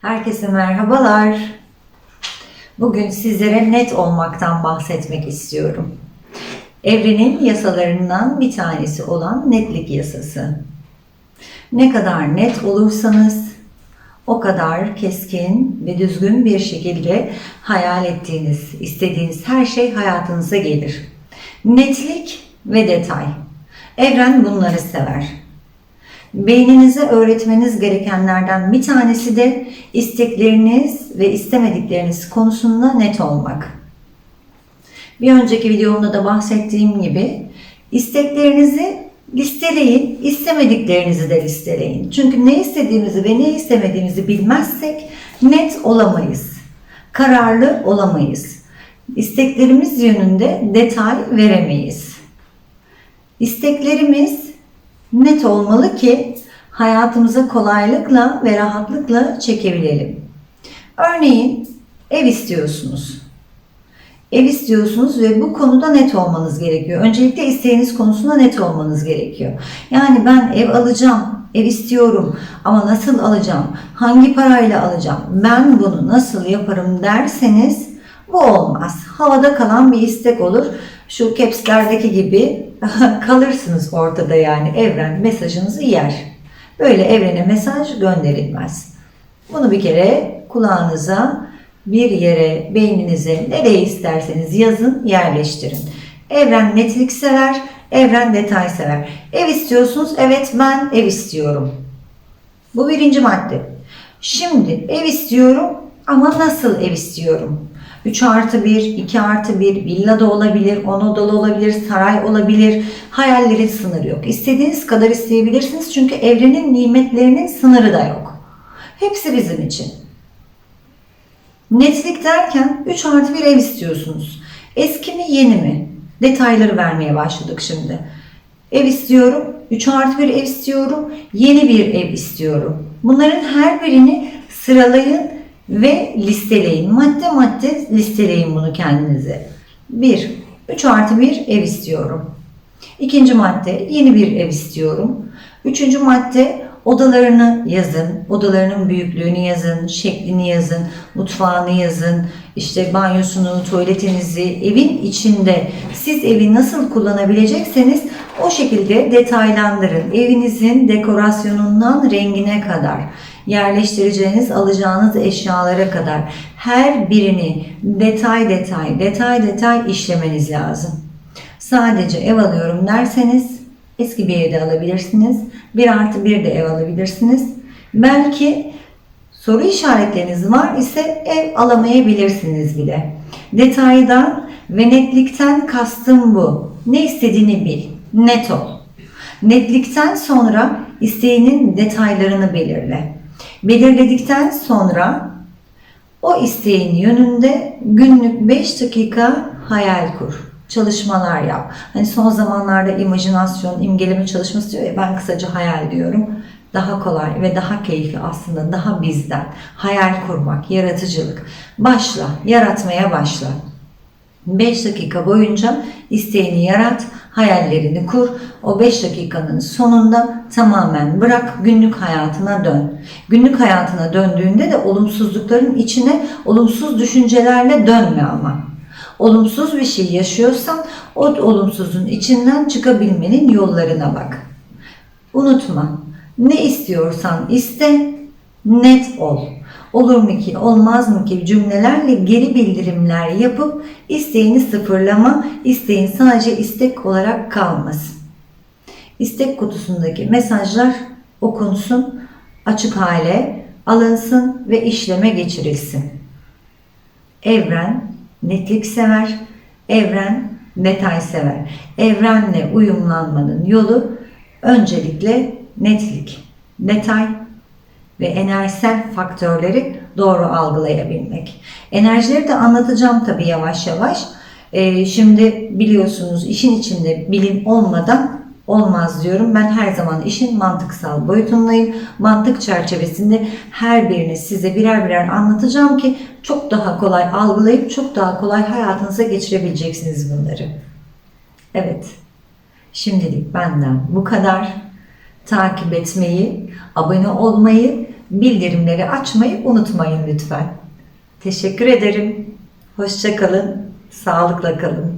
Herkese merhabalar. Bugün sizlere net olmaktan bahsetmek istiyorum. Evrenin yasalarından bir tanesi olan netlik yasası. Ne kadar net olursanız o kadar keskin ve düzgün bir şekilde hayal ettiğiniz, istediğiniz her şey hayatınıza gelir. Netlik ve detay. Evren bunları sever. Beyninize öğretmeniz gerekenlerden bir tanesi de istekleriniz ve istemedikleriniz konusunda net olmak. Bir önceki videomda da bahsettiğim gibi isteklerinizi listeleyin, istemediklerinizi de listeleyin. Çünkü ne istediğimizi ve ne istemediğimizi bilmezsek net olamayız. Kararlı olamayız. İsteklerimiz yönünde detay veremeyiz. İsteklerimiz net olmalı ki hayatımıza kolaylıkla ve rahatlıkla çekebilelim. Örneğin ev istiyorsunuz. Ev istiyorsunuz ve bu konuda net olmanız gerekiyor. Öncelikle isteğiniz konusunda net olmanız gerekiyor. Yani ben ev alacağım, ev istiyorum ama nasıl alacağım, hangi parayla alacağım, ben bunu nasıl yaparım derseniz bu olmaz. Havada kalan bir istek olur. Şu capslerdeki gibi kalırsınız ortada yani evren mesajınızı yer. Böyle evrene mesaj gönderilmez. Bunu bir kere kulağınıza, bir yere, beyninize, nereye isterseniz yazın, yerleştirin. Evren netlik sever, evren detay sever. Ev istiyorsunuz, evet ben ev istiyorum. Bu birinci madde. Şimdi ev istiyorum ama nasıl ev istiyorum? 3 artı 1, 2 artı 1, villa da olabilir, 10 odalı olabilir, saray olabilir. Hayallerin sınırı yok. İstediğiniz kadar isteyebilirsiniz çünkü evrenin nimetlerinin sınırı da yok. Hepsi bizim için. Netlik derken 3 artı 1 ev istiyorsunuz. Eski mi yeni mi? Detayları vermeye başladık şimdi. Ev istiyorum, 3 artı 1 ev istiyorum, yeni bir ev istiyorum. Bunların her birini sıralayın ve listeleyin. Madde madde listeleyin bunu kendinize. 1. 3 artı 1 ev istiyorum. İkinci madde yeni bir ev istiyorum. Üçüncü madde odalarını yazın. Odalarının büyüklüğünü yazın, şeklini yazın, mutfağını yazın, işte banyosunu, tuvaletinizi, evin içinde siz evi nasıl kullanabilecekseniz o şekilde detaylandırın. Evinizin dekorasyonundan rengine kadar yerleştireceğiniz, alacağınız eşyalara kadar her birini detay detay, detay detay işlemeniz lazım. Sadece ev alıyorum derseniz eski bir evde alabilirsiniz. Bir artı bir de ev alabilirsiniz. Belki soru işaretleriniz var ise ev alamayabilirsiniz bile. Detaydan ve netlikten kastım bu. Ne istediğini bil. Net ol. Netlikten sonra isteğinin detaylarını belirle. Belirledikten sonra o isteğin yönünde günlük 5 dakika hayal kur. Çalışmalar yap. Hani son zamanlarda imajinasyon, imgeleme çalışması diyor ya ben kısaca hayal diyorum. Daha kolay ve daha keyifli aslında daha bizden. Hayal kurmak, yaratıcılık. Başla, yaratmaya başla. 5 dakika boyunca isteğini yarat, hayallerini kur. O 5 dakikanın sonunda tamamen bırak, günlük hayatına dön. Günlük hayatına döndüğünde de olumsuzlukların içine olumsuz düşüncelerle dönme ama. Olumsuz bir şey yaşıyorsan o olumsuzun içinden çıkabilmenin yollarına bak. Unutma, ne istiyorsan iste, net ol. Olur mu ki, olmaz mı ki cümlelerle geri bildirimler yapıp isteğini sıfırlama, isteğin sadece istek olarak kalmasın. İstek kutusundaki mesajlar okunsun, açık hale alınsın ve işleme geçirilsin. Evren netlik sever, evren detay sever. Evrenle uyumlanmanın yolu öncelikle netlik, detay ve enerjisel faktörleri doğru algılayabilmek. Enerjileri de anlatacağım tabii yavaş yavaş. Ee, şimdi biliyorsunuz işin içinde bilim olmadan olmaz diyorum. Ben her zaman işin mantıksal boyutundayım. Mantık çerçevesinde her birini size birer birer anlatacağım ki çok daha kolay algılayıp çok daha kolay hayatınıza geçirebileceksiniz bunları. Evet. Şimdilik benden bu kadar. Takip etmeyi, abone olmayı bildirimleri açmayı unutmayın lütfen. Teşekkür ederim. Hoşça kalın. Sağlıkla kalın.